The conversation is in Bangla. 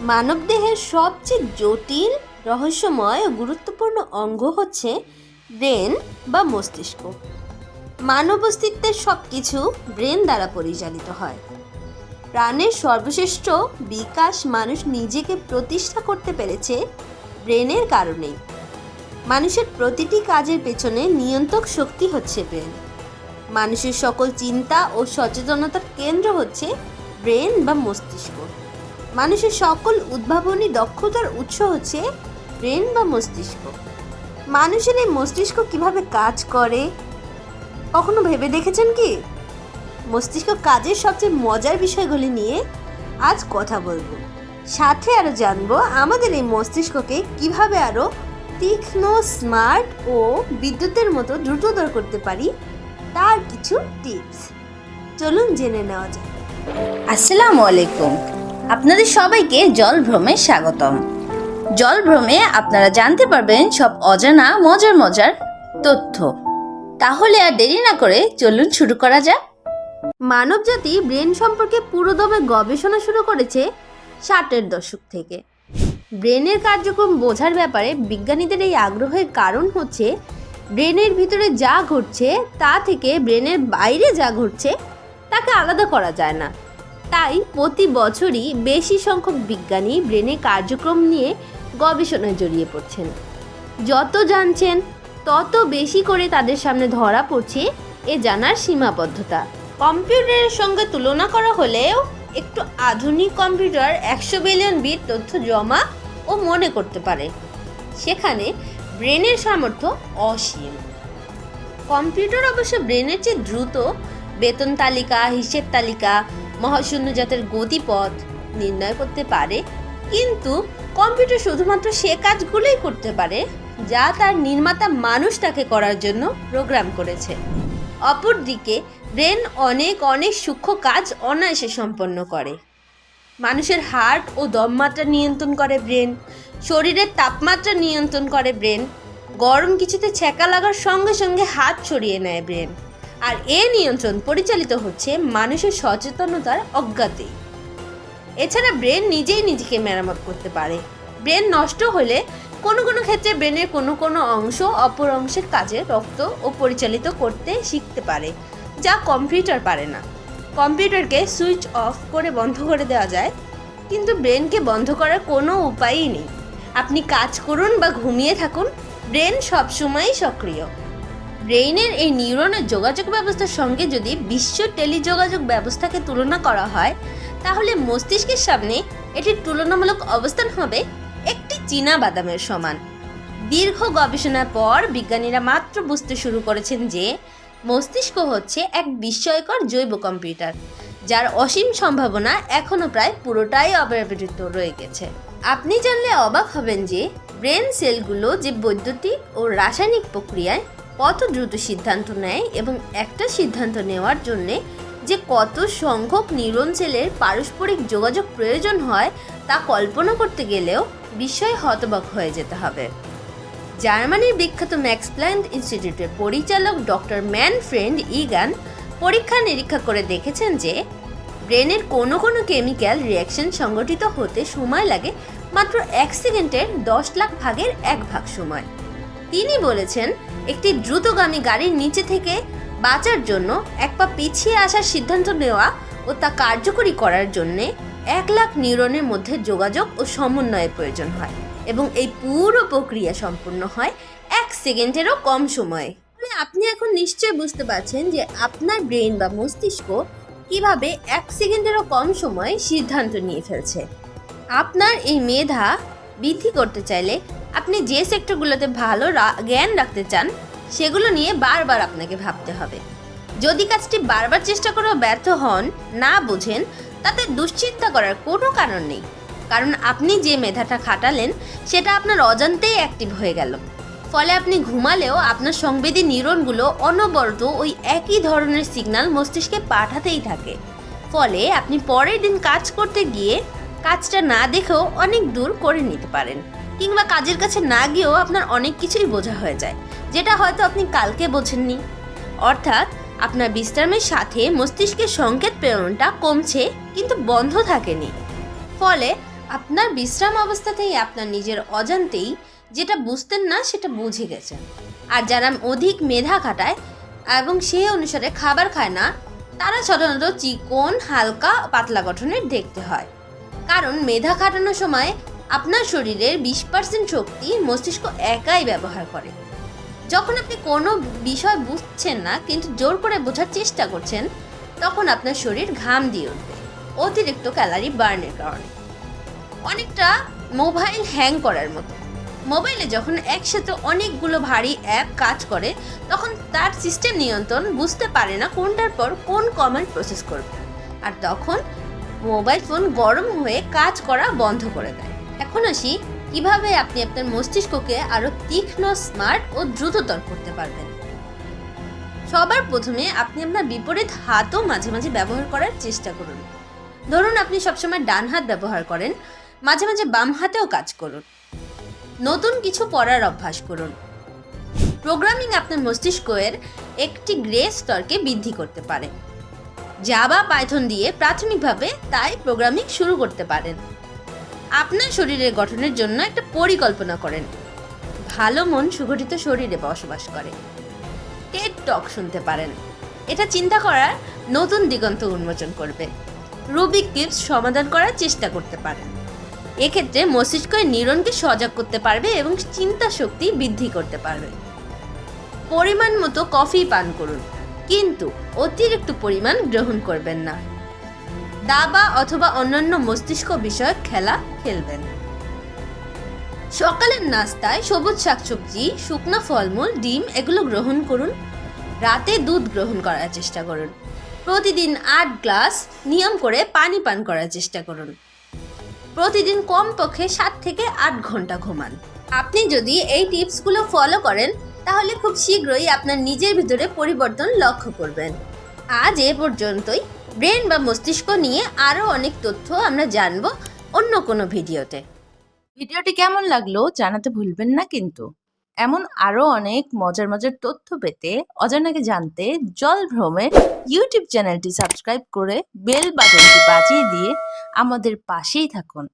মানবদেহের সবচেয়ে জটিল, রহস্যময় ও গুরুত্বপূর্ণ অঙ্গ হচ্ছে ব্রেন বা মস্তিষ্ক। মানব অস্তিত্বের সব কিছু ব্রেন দ্বারা পরিচালিত হয়। প্রাণের সর্বশ্রেষ্ঠ বিকাশ মানুষ নিজেকে প্রতিষ্ঠা করতে পেরেছে ব্রেনের কারণেই। মানুষের প্রতিটি কাজের পেছনে নিয়ন্ত্রক শক্তি হচ্ছে ব্রেন। মানুষের সকল চিন্তা ও সচেতনতার কেন্দ্র হচ্ছে ব্রেন বা মস্তিষ্ক। মানুষের সকল উদ্ভাবনী দক্ষতার উৎস হচ্ছে ব্রেন বা মস্তিষ্ক। মানুষের এই মস্তিষ্ক কীভাবে কাজ করে? কখনো ভেবে দেখেছেন কি? মস্তিষ্ক কাজের সবচেয়ে মজার বিষয়গুলি নিয়ে আজ কথা বলব। সাথে আরও জানব আমাদের এই মস্তিষ্ককে কীভাবে আরও তীক্ষ্ণ, স্মার্ট ও বিদ্যুতের মতো দ্রুততর করতে পারি তার কিছু টিপস। চলুন জেনে নেওয়া যাক। আসসালামু আলাইকুম। আপনাদের সবাইকে জল ভ্রমে স্বাগতম। জল ভ্রমে আপনারা জানতে পারবেন সব অজানা, মজার মজার তথ্য। তাহলে আর দেরি না করে চলুন শুরু করা যাক। মানবজাতি ব্রেন সম্পর্কে পুরোদমে গবেষণা শুরু করেছে ষাটের দশক থেকে। ব্রেনের কার্যক্রম বোঝার ব্যাপারে বিজ্ঞানীদের এই আগ্রহের কারণ হচ্ছে, ব্রেনের ভিতরে যা ঘটছে তা থেকে ব্রেনের বাইরে যা ঘটছে, তাকে আলাদা করা যায় না। তাই প্রতি বছরই বেশি সংখ্যক বিজ্ঞানী ব্রেনের কার্যক্রম নিয়ে গবেষণায় জড়িয়ে পড়ছেন। যত জানছেন, তত বেশি করে তাদের সামনে ধরা পড়ছে এ জানার সীমাবদ্ধতা। কম্পিউটারের সঙ্গে তুলনা করা হলেও একটু আধুনিক কম্পিউটার একশো বিলিয়ন বিট তথ্য জমা ও মনে করতে পারে। সেখানে ব্রেনের সামর্থ্য অসীম। কম্পিউটার অবশ্য ব্রেনের চেয়ে দ্রুত বেতন তালিকা, হিসেব তালিকা মহাশূন্যজাতের গতিপথ নির্ণয় করতে পারে, কিন্তু কম্পিউটার শুধুমাত্র সে কাজগুলোই করতে পারে যা তার নির্মাতা মানুষ তাকে করার জন্য প্রোগ্রাম করেছে। অপরদিকে, ব্রেন অনেক অনেক সূক্ষ্ম কাজ অনায়াসে সম্পন্ন করে। মানুষের হার্ট ও দমমাত্রা নিয়ন্ত্রণ করে ব্রেন, শরীরের তাপমাত্রা নিয়ন্ত্রণ করে ব্রেন, গরম কিছুতে ছ্যাঁকা লাগার সঙ্গে সঙ্গে হাত ছড়িয়ে নেয় ব্রেন। আর এ নিয়ন্ত্রণ পরিচালিত হচ্ছে মানুষের সচেতনতার অজ্ঞাতেই এছাড়া ব্রেন নিজেই নিজেকে মেরামত করতে পারে। ব্রেন নষ্ট হলে কোনো কোনো ক্ষেত্রে ব্রেনের কোনো কোনো অংশ অপর অংশের কাজে রক্ত ও পরিচালিত করতে শিখতে পারে, যা কম্পিউটার পারে না। কম্পিউটারকে সুইচ অফ করে বন্ধ করে দেওয়া যায়, কিন্তু ব্রেনকে বন্ধ করার কোনো উপায়ই নেই। আপনি কাজ করুন বা ঘুমিয়ে থাকুন, ব্রেন সবসময়ই সক্রিয়। ব্রেইনের এই নিউরনের যোগাযোগ ব্যবস্থার সঙ্গে যদি বিশ্ব টেলিযোগাযোগ ব্যবস্থাকে তুলনা করা হয়, তাহলে মস্তিষ্কের সামনে এটির তুলনামূলক অবস্থান হবে একটি চীনা বাদামের সমান। দীর্ঘ গবেষণার পর বিজ্ঞানীরা মাত্র বুঝতে শুরু করেছেন যে মস্তিষ্ক হচ্ছে এক বিস্ময়কর জৈব কম্পিউটার, যার অসীম সম্ভাবনা এখনও প্রায় পুরোটাই অব্যবহৃত রয়ে গেছে। আপনি জানলে অবাক হবেন যে ব্রেন সেলগুলো যে বৈদ্যুতিক ও রাসায়নিক প্রক্রিয়ায় কত দ্রুত সিদ্ধান্ত নেয় এবং একটা সিদ্ধান্ত নেওয়ার জন্যে যে কত সংখ্যক নিউরন সেলের পারস্পরিক যোগাযোগ প্রয়োজন হয় তা কল্পনা করতে গেলেও বিস্ময় হতবাক হয়ে যেতে হবে। জার্মানির বিখ্যাত ম্যাক্স প্ল্যান্ড ইনস্টিটিউটের পরিচালক ডক্টর ম্যান ফ্রেন্ড ইগান পরীক্ষা নিরীক্ষা করে দেখেছেন যে ব্রেনের কোনো কোনো কেমিক্যাল রিয়াকশন সংগঠিত হতে সময় লাগে মাত্র এক সেকেন্ডের দশ লাখ ভাগের এক ভাগ সময়। তিনি বলেছেন একটি দ্রুতগামী গাড়ির নিচে থেকে বাঁচার জন্য এক পা পিছিয়ে আসার সিদ্ধান্ত নেওয়া ও তা কার্যকরী করার জন্যে এক লাখ নিউরনের মধ্যে যোগাযোগ ও সমন্বয়ের প্রয়োজন হয় এবং এই পুরো প্রক্রিয়া সম্পূর্ণ হয় এক সেকেন্ডেরও কম সময়ে। আপনি এখন নিশ্চয় বুঝতে পারছেন যে আপনার ব্রেন বা মস্তিষ্ক কীভাবে এক সেকেন্ডেরও কম সময়ে সিদ্ধান্ত নিয়ে ফেলছে। আপনার এই মেধা বৃদ্ধি করতে চাইলে আপনি যে সেক্টরগুলোতে ভালো জ্ঞান রাখতে চান, সেগুলো নিয়ে বারবার আপনাকে ভাবতে হবে। যদি কাজটি বারবার চেষ্টা করেও ব্যর্থ হন, না বোঝেন, তাতে দুশ্চিন্তা করার কোনো কারণ নেই। কারণ আপনি যে মেধাটা খাটালেন, সেটা আপনার অজান্তেই অ্যাক্টিভ হয়ে গেল। ফলে আপনি ঘুমালেও আপনার সংবেদী নিউরনগুলো অনবরত ওই একই ধরনের সিগন্যাল মস্তিষ্কে পাঠাতেই থাকে। ফলে আপনি পরের দিন কাজ করতে গিয়ে কাজটা না দেখেও অনেক দূর করে নিতে পারেন। কিংবা কাজের কাছে না গিয়েও আপনার অনেক কিছুই বোঝা হয়ে যায়, যেটা হয়তো আপনি কালকে বোঝেননি। অর্থাৎ আপনার বিশ্রামের সাথে মস্তিষ্কের সংকেত প্রেরণটা কমছে, কিন্তু বন্ধ থাকেনি। ফলে আপনার বিশ্রাম অবস্থাতেই আপনার নিজের অজান্তেই যেটা বুঝতেন না, সেটা বুঝে গেছেন। আর যারা অধিক মেধা খাটায় এবং সেই অনুসারে খাবার খায় না, তারা সাধারণত চিকন, হালকা, পাতলা গঠনের দেখতে হয়। কারণ মেধা খাটানোর সময় আপনার শরীরের বিশ পার্সেন্ট শক্তি মস্তিষ্ক একাই ব্যবহার করে। যখন আপনি কোনো বিষয় বুঝছেন না, কিন্তু জোর করে বোঝার চেষ্টা করছেন, তখন আপনার শরীর ঘাম দিয়ে উঠবে, অতিরিক্ত ক্যালারি বার্নের কারণে। অনেকটা মোবাইল হ্যাং করার মতো। মোবাইলে যখন একসাথে অনেকগুলো ভারী অ্যাপ কাজ করে, তখন তার সিস্টেম নিয়ন্ত্রণ বুঝতে পারে না কোনটার পর কোন কমান্ড প্রসেস করবে। আর তখন মোবাইল ফোন গরম হয়ে কাজ করা বন্ধ করে দেয়। এখন আসি, কীভাবে আপনি আপনার মস্তিষ্ককে আরও তীক্ষ্ণ, স্মার্ট ও দ্রুততর করতে পারবেন? সবার প্রথমে আপনি আপনার বিপরীত হাতও মাঝে মাঝে ব্যবহার করার চেষ্টা করুন। ধরুন আপনি সবসময় ডান হাত ব্যবহার করেন, মাঝে মাঝে বাম হাতেও কাজ করুন। নতুন কিছু পড়ার অভ্যাস করুন। প্রোগ্রামিং আপনার মস্তিষ্কের একটি গ্রে স্তরকে বৃদ্ধি করতে পারে। জাবা পাইথন দিয়ে প্রাথমিকভাবে তাই প্রোগ্রামিং শুরু করতে পারেন। আপনার শরীরের গঠনের জন্য একটা পরিকল্পনা করেন। ভালো মন সুগঠিত শরীরে বসবাস করে। টেড টক শুনতে পারেন। এটা চিন্তা করার নতুন দিগন্ত উন্মোচন করবে। রুবিক কিপস সমাধান করার চেষ্টা করতে পারেন। এক্ষেত্রে মস্তিষ্কের নিউরনকে সজাগ করতে পারবে এবং চিন্তা শক্তি বৃদ্ধি করতে পারবে। পরিমাণ মতো কফি পান করুন, কিন্তু অতিরিক্ত পরিমাণ গ্রহণ করবেন না। দাবা অথবা অন্যান্য মস্তিষ্ক বিষয়ক খেলা খেলবেন। সকালের নাস্তায় সবুজ শাকসবজি, শুকনো ফলমূল, ডিম এগুলো গ্রহণ করুন। রাতে দুধ গ্রহণ করার চেষ্টা করুন। প্রতিদিন আট গ্লাস নিয়ম করে পানি পান করার চেষ্টা করুন। প্রতিদিন কমপক্ষে সাত থেকে আট ঘণ্টা ঘুমান। আপনি যদি এই টিপসগুলো ফলো করেন, তাহলে খুব শীঘ্রই আপনার নিজের ভিতরে পরিবর্তন লক্ষ্য করবেন। আজ এ পর্যন্তই। ব্রেন বা মস্তিষ্ক নিয়ে আরও অনেক তথ্য আমরা জানব অন্য কোনো ভিডিওতে। ভিডিওটি কেমন লাগল জানাতে ভুলবেন না কিন্তু। এমন আরও অনেক মজার মজার তথ্য পেতে অজানাকে জানতে জল ভ্রমে ইউটিউব চ্যানেলটি সাবস্ক্রাইব করে বেল বাটনটি বাজিয়ে দিয়ে আমাদের পাশেই থাকুন।